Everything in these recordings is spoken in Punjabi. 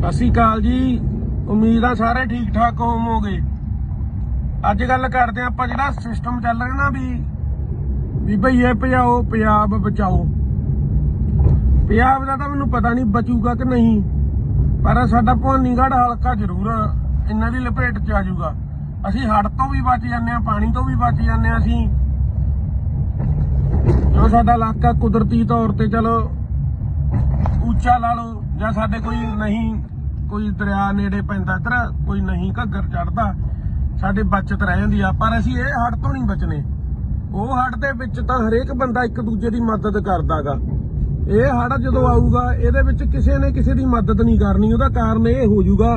ਸਤਿ ਸ਼੍ਰੀ ਅਕਾਲ ਜੀ। ਉਮੀਦ ਆ ਸਾਰੇ ਠੀਕ ਠਾਕ ਹੋਵੋਗੇ। ਅੱਜ ਗੱਲ ਕਰਦੇ ਆ ਆਪਾਂ ਜਿਹੜਾ ਸਿਸਟਮ ਚੱਲ ਰਿਹਾ ਨਾ ਵੀ ਵੀ ਭਈਏ ਭਜਾਓ, ਪੰਜਾਬ ਬਚਾਓ। ਪੰਜਾਬ ਦਾ ਤਾਂ ਮੈਨੂੰ ਪਤਾ ਨਹੀਂ ਬਚੂਗਾ ਕਿ ਨਹੀਂ, ਪਰ ਸਾਡਾ ਭਵਾਨੀਗੜ੍ਹ ਹਲਕਾ ਜ਼ਰੂਰ ਇਹਨਾਂ ਦੀ ਲਪੇਟ 'ਚ ਆ ਜਾਊਗਾ। ਅਸੀਂ ਹੜ ਤੋਂ ਵੀ ਬਚ ਜਾਂਦੇ ਆ, ਪਾਣੀ ਤੋਂ ਵੀ ਬਚ ਜਾਂਦੇ ਆ ਅਸੀਂ। ਜੋ ਸਾਡਾ ਇਲਾਕਾ ਕੁਦਰਤੀ ਤੌਰ ਤੇ ਚਲੋ, ਉੱਚਾ ਲਾ ਲਓ। ਜਾਂ ਸਾਡੇ ਕੋਈ ਨਹੀਂ, ਕੋਈ ਦਰਿਆ ਨੇੜੇ ਪੈਂਦਾ ਇੱਧਰ, ਕੋਈ ਨਹੀਂ ਘੱਗਰ ਚੜਦਾ ਸਾਡੇ ਬਚਤ ਰਹਿ ਜਾਂਦੀ ਆ। ਪਰ ਅਸੀਂ ਇਹ ਹੜ ਤੋਂ ਨਹੀਂ ਬਚਨੇ। ਉਹ ਹੜ ਦੇ ਵਿੱਚ ਤਾਂ ਹਰੇਕ ਬੰਦਾ ਇੱਕ ਦੂਜੇ ਦੀ ਮਦਦ ਕਰਦਾਗਾ। ਇਹ ਹੜ ਜਦੋਂ ਆਊਗਾ, ਇਹਦੇ ਵਿੱਚ ਕਿਸੇ ਨੇ ਕਿਸੇ ਦੀ ਮਦਦ ਨਹੀਂ ਕਰਨੀ। ਉਹਦਾ ਕਾਰਨ ਇਹ ਹੋ ਜਾਊਗਾ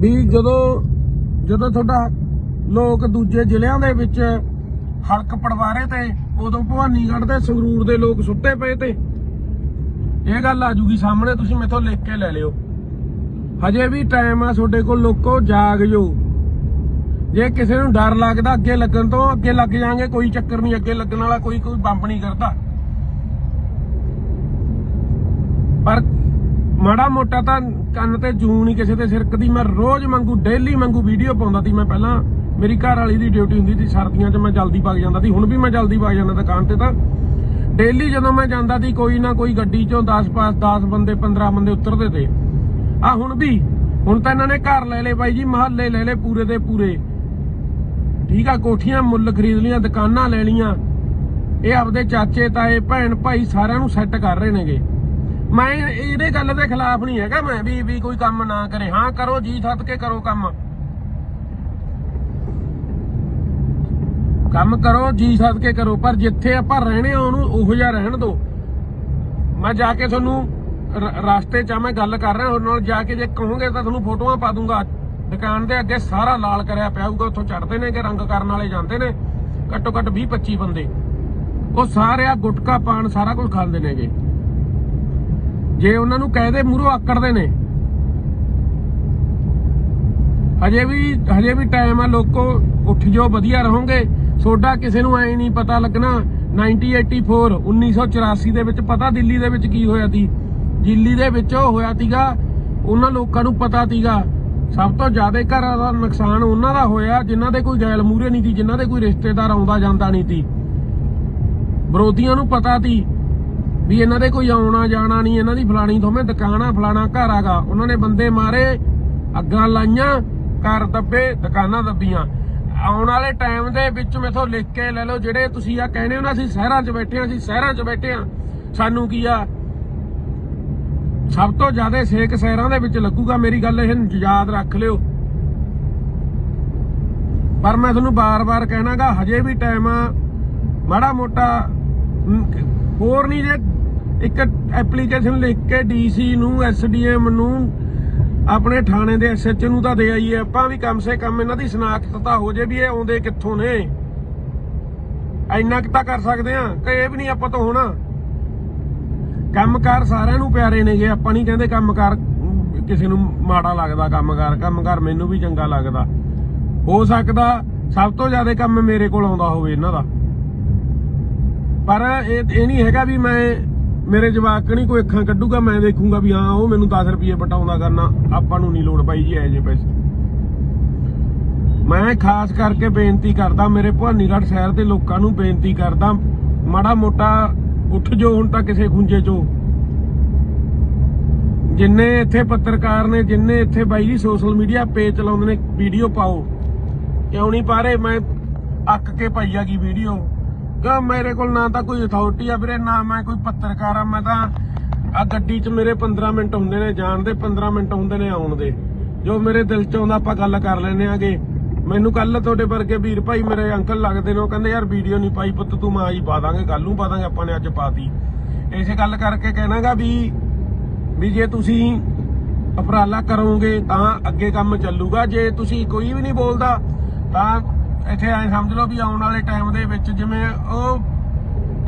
ਵੀ ਜਦੋਂ ਜਦੋਂ ਤੁਹਾਡਾ ਲੋਕ ਦੂਜੇ ਜ਼ਿਲ੍ਹਿਆਂ ਦੇ ਵਿੱਚ ਹਲਕ ਪਟਵਾਰੇ ਤੇ, ਉਦੋਂ ਭਵਾਨੀਗੜ੍ਹ ਦੇ ਸੰਗਰੂਰ ਦੇ ਲੋਕ ਸੁੱਤੇ ਪਏ ਤੇ ਇਹ ਗੱਲ ਆ ਜੂਗੀ ਸਾਹਮਣੇ, ਤੁਸੀਂ ਮੇਥੋਂ ਲਿਖ ਕੇ ਲੈ ਲਿਓ। ਹਜੇ ਵੀ ਟਾਈਮ ਆ ਤੁਹਾਡੇ ਕੋਲ, ਲੋਕੋ ਜਾਗ ਜੋ ਜੇ ਕਿਸੇ ਨੂੰ ਡਰ ਲੱਗਦਾ ਅੱਗੇ ਲੱਗਣ ਤੋਂ, ਅੱਗੇ ਲੱਗ ਜਾਾਂਗੇ, ਕੋਈ ਚੱਕਰ ਨਹੀਂ, ਅੱਗੇ ਲੱਗਣ ਵਾਲਾ ਕੋਈ ਕੋਈ ਬੰਬ ਨਹੀਂ ਕਰਦਾ। ਪਰ ਮਾੜਾ ਮੋਟਾ ਤਾਂ ਕੰਨ ਤੇ ਜੂੰ ਨਹੀਂ ਕਿਸੇ ਤੇ ਸਿਰਕਦੀ ਮੈਂ ਰੋਜ਼ ਮੰਗੂ ਡੇਲੀ ਮੰਗੂ ਵੀਡੀਓ ਪਾਉਂਦਾ ਸੀ ਮੈਂ ਪਹਿਲਾਂ। ਮੇਰੀ ਘਰ ਵਾਲੀ ਦੀ ਡਿਊਟੀ ਹੁੰਦੀ ਸੀ, ਸਰਦੀਆਂ 'ਚ ਮੈਂ ਜਲਦੀ ਭੱਜ ਜਾਂਦਾ ਸੀ, ਹੁਣ ਵੀ ਮੈਂ ਜਲਦੀ ਭੱਜ ਜਾਂਦਾ ਦੁਕਾਨ ਤੇ ਤਾਂ। ਡੇਲੀ ਜਦੋਂ ਮੈਂ ਜਾਂਦਾ ਸੀ, ਕੋਈ ਨਾ ਕੋਈ ਗੱਡੀ 'ਚੋਂ 10 ਪਾਸ 10 ਬੰਦੇ 15 ਬੰਦੇ ਉਤਰਦੇ ਤੇ। ਆ ਹੁਣ ਵੀ, ਹੁਣ ਤਾਂ ਇਹਨਾਂ ਨੇ ਘਰ ਲੈ ਲਏ ਬਾਈ ਜੀ, ਮਹੱਲੇ ਲੈ ਲਏ ਪੂਰੇ ਦੇ ਪੂਰੇ। ਠੀਕ ਆ, ਕੋਠੀਆਂ, ਮੁੱਲ ਖਰੀਦ ਲੀਆਂ ਦੁਕਾਨਾਂ ਲੈ ਲੀਆਂ ਇਹ ਆਪਦੇ ਚਾਚੇ, ਤਾਏ, ਭੈਣ, ਭਾਈ ਸਾਰਿਆਂ ਨੂੰ ਸੈੱਟ ਕਰ ਰਹੇ ਨੇਗੇ। ਮੈਂ ਇਹਦੇ ਗੱਲ ਦੇ ਖਿਲਾਫ ਨਹੀਂ ਹੈਗਾ, ਮੈਂ ਵੀ ਵੀ ਕੋਈ ਕੰਮ ਨਾ ਕਰੇ। ਹਾਂ, ਕਰੋ ਜੀ ਸੱਦ ਕੇ ਕਰੋ ਕੰਮ। ਕੰਮ ਕਰੋ, ਜੀ ਸੱਦ ਕੇ ਕਰੋ, ਪਰ ਜਿੱਥੇ ਆਪਾਂ ਰਹਿਣੇ ਆ, ਉਹਨੂੰ ਉਹੋ ਜਿਹਾ ਰਹਿਣ ਦਿਓ। ਮੈਂ ਜਾ ਕੇ ਤੁਹਾਨੂੰ ਰ- ਰਸਤੇ 'ਚ ਮੈਂ ਗੱਲ ਕਰ ਰਿਹਾ, ਹੋਰ ਨਾਲ ਜਾ ਕੇ ਜੇ ਕਹੋਗੇ ਤਾਂ ਤੁਹਾਨੂੰ ਫੋਟੋਆਂ ਪਾ ਦੂੰਗਾ। ਦੁਕਾਨ ਦੇ ਅੱਗੇ ਸਾਰਾ ਲਾਲ ਕਰਿਆ ਪਿਆ ਹੋਊਗਾ, ਉੱਥੋਂ ਚੜਦੇ ਨੇ ਕਿ ਰੰਗ ਕਰਨ ਵਾਲੇ ਜਾਂਦੇ ਨੇ। ਘੱਟੋ ਘੱਟ 20 25 ਬੰਦੇ। ਉਹ ਸਾਰੇ ਆ ਗੁਟਕਾ ਪਾਣ, ਸਾਰਾ ਕੁਝ ਖਾਂਦੇ ਨੇਗੇ। ਜੇ ਉਹਨਾਂ ਨੂੰ ਕਹਦੇ ਮੂਹਰੋਂ ਆਕੜਦੇ ਨੇ। ਹਜੇ ਵੀ ਹਜੇ ਵੀ ਟਾਈਮ ਆ, ਲੋਕੋ, ਉੱਠ ਜਾਓ, ਵਧੀਆ ਰਹੋਗੇ। ਸੋਡਾ ਕਿਸੇ ਨੂੰ ਐ ਨਹੀਂ ਪਤਾ ਲੱਗਣਾ। 1984 1984 ਦੇ ਵਿੱਚ ਪਤਾ ਦਿੱਲੀ ਦੇ ਵਿੱਚ ਕੀ ਹੋਇਆ ਸੀ। ਦਿੱਲੀ ਦੇ ਵਿੱਚ ਉਹ ਹੋਇਆ ਸੀਗਾ, ਉਹਨਾਂ ਲੋਕਾਂ ਨੂੰ ਪਤਾ ਸੀਗਾ। ਸਭ ਤੋਂ ਜ਼ਿਆਦਾ ਘਰਾਂ ਦਾ ਨੁਕਸਾਨ ਉਹਨਾਂ ਦਾ ਹੋਇਆ, ਜਿਨ੍ਹਾਂ ਦੇ ਕੋਈ ਗੈਲ ਮੂਰੇ ਨਹੀਂ ਸੀ, ਜਿਨ੍ਹਾਂ ਦੇ ਕੋਈ ਰਿਸ਼ਤੇਦਾਰ ਆਉਂਦਾ ਜਾਂਦਾ ਨਹੀਂ ਸੀ। ਵਿਰੋਧੀਆਂ ਨੂੰ ਪਤਾ ਸੀ ਵੀ ਇਹਨਾਂ ਦੇ ਕੋਈ ਆਉਣਾ ਜਾਣਾ ਨਹੀਂ, ਇਹਨਾਂ ਦੀ ਫਲਾਣੀ ਦੋਵੇਂ ਦੁਕਾਨਾਂ ਫਲਾਣਾ ਘਰ ਆਗਾ ਉਹਨਾਂ ਨੇ ਬੰਦੇ ਮਾਰੇ, ਅੱਗਾਂ ਲਾਈਆਂ, ਘਰ ਦੱਬੇ, ਦੁਕਾਨਾਂ ਦੱਬੀਆਂ। ਆਉਣ ਵਾਲੇ ਟਾਈਮ ਦੇ ਵਿੱਚ ਮੇਥੋਂ ਲਿਖ ਕੇ ਲੈ ਲਓ ਜਿਹੜੇ ਤੁਸੀਂ ਆ ਕਹਿੰਦੇ ਹੋ ਨਾ, ਅਸੀਂ ਸ਼ਹਿਰਾਂ 'ਚ ਬੈਠੇ ਆ ਅਸੀਂ ਸ਼ਹਿਰਾਂ 'ਚ ਬੈਠੇ ਆ ਸਾਨੂੰ ਕੀ ਆ? ਸਭ ਤੋਂ ਜ਼ਿਆਦਾ ਸੇਕ ਸ਼ਹਿਰਾਂ ਦੇ ਵਿੱਚ ਲੱਗੂਗਾ, ਮੇਰੀ ਗੱਲ ਇਹ ਯਾਦ ਰੱਖ ਲਿਓ। ਪਰ ਮੈਂ ਤੁਹਾਨੂੰ ਬਾਰ-ਬਾਰ ਕਹਿਣਾਗਾ, ਹਜੇ ਵੀ ਟਾਈਮ ਆ। ਮਾੜਾ ਮੋਟਾ ਹੋਰ ਨਹੀਂ ਜੇ ਇੱਕ ਐਪਲੀਕੇਸ਼ਨ ਲਿਖ ਕੇ ਡੀਸੀ ਨੂੰ ਐਸਡੀਐਮ ਨੂੰ ਆਪਣੇ ਥਾਣੇ ਦੇ ਐਸਐਚ ਨੂੰ ਤਾਂ ਦੇ ਆਈਏ ਆਪਾਂ ਵੀ ਕਮ ਸੇ ਕਮ ਇਹਨਾਂ ਦੀ ਸ਼ਨਾਖਤ ਤਾਂ ਹੋ ਜੇ ਵੀ ਇਹ ਆਉਂਦੇ ਕਿੱਥੋਂ ਨੇ। ਇੰਨਾ ਕੁ ਤਾਂ ਕਰ ਸਕਦੇ ਆ ਕਿ ਇਹ ਵੀ ਨਹੀਂ ਆਪਾਂ ਤੋਂ ਹੋਣਾ। ਕੰਮਕਾਰ ਸਾਰਿਆਂ ਨੂੰ ਪਿਆਰੇ ਨੇਗੇ ਆਪਾਂ ਨਹੀਂ ਕਹਿੰਦੇ ਕੰਮਕਾਰ ਅਮ, ਕਿਸੇ ਨੂੰ ਮਾੜਾ ਲੱਗਦਾ ਕੰਮਕਾਰ ਕੰਮਕਾਰ ਮੈਨੂੰ ਵੀ ਚੰਗਾ ਲੱਗਦਾ। ਹੋ ਸਕਦਾ ਸਭ ਤੋਂ ਜ਼ਿਆਦਾ ਕੰਮ ਮੇਰੇ ਕੋਲ ਆਉਂਦਾ ਹੋਵੇ ਇਹਨਾਂ ਦਾ। ਪਰ ਇਹ ਇਹ ਨਹੀਂ ਹੈਗਾ ਵੀ ਮੈਂ ਮੇਰੇ ਜਵਾਕ ਨਹੀਂ ਕੋਈ ਅੱਖਾਂ ਕੱਢੂਗਾ, ਮੈਂ ਦੇਖੂਗਾ ਵੀ ਹਾਂ, ਉਹ ਮੈਨੂੰ 10 ਰੁਪਏ ਬਟਾਉਂਦਾ ਕਰਨਾ। ਆਪਾਂ ਨੂੰ ਨਹੀਂ ਲੋੜ ਪਾਈ ਜੀ ਐ ਜੇ ਪੈਸੇ। ਮੈਂ ਖਾਸ ਕਰਕੇ ਬੇਨਤੀ ਕਰਦਾ, ਮੇਰੇ ਭਵਾਨੀਗੜ੍ਹ ਸ਼ਹਿਰ ਦੇ ਲੋਕਾਂ ਨੂੰ ਬੇਨਤੀ ਕਰਦਾ, ਮਾੜਾ ਮੋਟਾ ਉੱਠ ਜੋ ਹੁਣ ਤਾਂ ਕਿਸੇ ਖੁੰਝੇ ਚੋਂ। ਜਿੰਨੇ ਇੱਥੇ ਪੱਤਰਕਾਰ ਨੇ, ਜਿੰਨੇ ਇੱਥੇ ਬਾਈ ਜੀ ਸੋਸ਼ਲ ਮੀਡੀਆ ਪੇਜ ਚਲਾਉਂਦੇ ਨੇ, ਵੀਡੀਓ ਪਾਓ। ਕਿਉਂ ਨਹੀਂ ਪਾਰੇ? ਮੈਂ ਅੱਕ ਕੇ ਪਾਈ ਆ ਕੀ ਵੀਡੀਓ। ਕਿ ਮੇਰੇ ਕੋਲ ਨਾ ਤਾਂ ਕੋਈ ਅਥਾਰਟੀ ਆ ਵੀਰੇ, ਨਾ ਮੈਂ ਕੋਈ ਪੱਤਰਕਾਰ ਆ, ਮੈਂ ਤਾਂ ਆ ਗੱਡੀ 'ਚ ਮੇਰੇ 15 ਮਿੰਟ ਹੁੰਦੇ ਨੇ ਜਾਣ ਦੇ 15 ਮਿੰਟ ਹੁੰਦੇ ਨੇ ਆਉਣ ਦੇ। ਜੋ ਮੇਰੇ ਦਿਲ 'ਚ ਆਉਂਦਾ, ਆਪਾਂ ਗੱਲ ਕਰ ਲੈਨੇ ਆਗੇ। ਮੈਨੂੰ ਕੱਲ ਤੁਹਾਡੇ ਵਰਗੇ ਵੀਰ ਭਾਈ ਮੇਰੇ ਅੰਕਲ ਲੱਗਦੇ ਨੇ, ਉਹ ਕਹਿੰਦੇ, ਯਾਰ ਵੀਡੀਓ ਨਹੀਂ ਪਾਈ ਪੁੱਤ, ਤੂੰ ਮਾਂ ਹੀ ਪਾ ਦਾਂਗੇ ਕੱਲ ਨੂੰ ਪਾ ਦਾਂਗੇ ਆਪਾਂ ਨੇ ਅੱਜ ਪਾਤੀ ਇਸੇ ਗੱਲ ਕਰਕੇ ਕਹਿਣਾਗਾ ਵੀ ਵੀ ਜੇ ਤੁਸੀਂ ਉਪਰਾਲਾ ਕਰੋਗੇ ਤਾਂ ਅੱਗੇ ਕੰਮ ਚੱਲੂਗਾ। ਜੇ ਤੁਸੀਂ ਕੋਈ ਵੀ ਨਹੀਂ ਬੋਲਦਾ, ਤਾਂ ਇੱਥੇ ਐ ਸਮਝ ਲਓ ਵੀ ਆਉਣ ਵਾਲੇ ਟਾਈਮ ਦੇ ਵਿੱਚ ਜਿਵੇਂ ਉਹ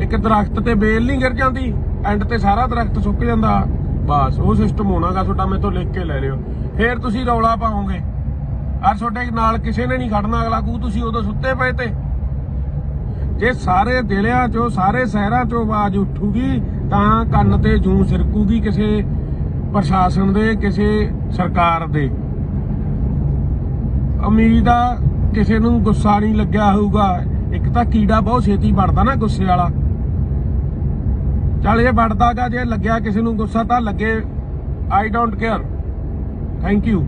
ਇੱਕ ਦਰਖਤ ਤੇ ਬੇਲ ਨਹੀਂ ਗਿਰ ਜਾਂਦੀ ਐਂਡ ਤੇ ਸਾਰਾ ਦਰਖਤ ਸੁੱਕ ਜਾਂਦਾ। ਬਸ, ਉਹ ਸਿਸਟਮ ਹੋਣਾਗਾ ਤੁਹਾਡਾ ਮੇਰੇ ਤੋਂ ਲਿਖ ਕੇ ਲੈ ਲਿਓ। ਫੇਰ ਤੁਸੀਂ ਰੌਲਾ ਪਾਓਗੇ। ਔਰ ਤੁਹਾਡੇ ਨਾਲ ਕਿਸੇ ਨੇ ਨਹੀਂ ਖੜਨਾ, ਅਗਲਾ ਕੂ ਤੁਸੀਂ ਉਦੋਂ ਸੁੱਤੇ ਪਏ ਤੇ। ਜੇ ਸਾਰੇ ਦਿਲਿਆਂ ਚੋਂ, ਸਾਰੇ ਸ਼ਹਿਰਾਂ ਚੋਂ ਆਵਾਜ਼ ਉੱਠੂਗੀ, ਤਾਂ ਕੰਨ ਤੇ ਜੂੰ ਸਿਰਕੂਗੀ ਕਿਸੇ ਪ੍ਰਸ਼ਾਸਨ ਦੇ, ਕਿਸੇ ਸਰਕਾਰ ਦੇ। ਉਮੀਦ ਆ ਕਿਸੇ ਨੂੰ ਗੁੱਸਾ ਨਹੀਂ ਲੱਗਿਆ ਹੋਊਗਾ। ਇੱਕ ਤਾਂ ਕੀੜਾ ਬਹੁਤ ਛੇਤੀ ਵੜਦਾ ਨਾ ਗੁੱਸੇ ਵਾਲਾ। ਚੱਲ ਇਹ ਵੜਦਾਗਾ ਜੇ ਲੱਗਿਆ ਕਿਸੇ ਨੂੰ ਗੁੱਸਾ ਤਾਂ ਲੱਗੇ। I don't care thank you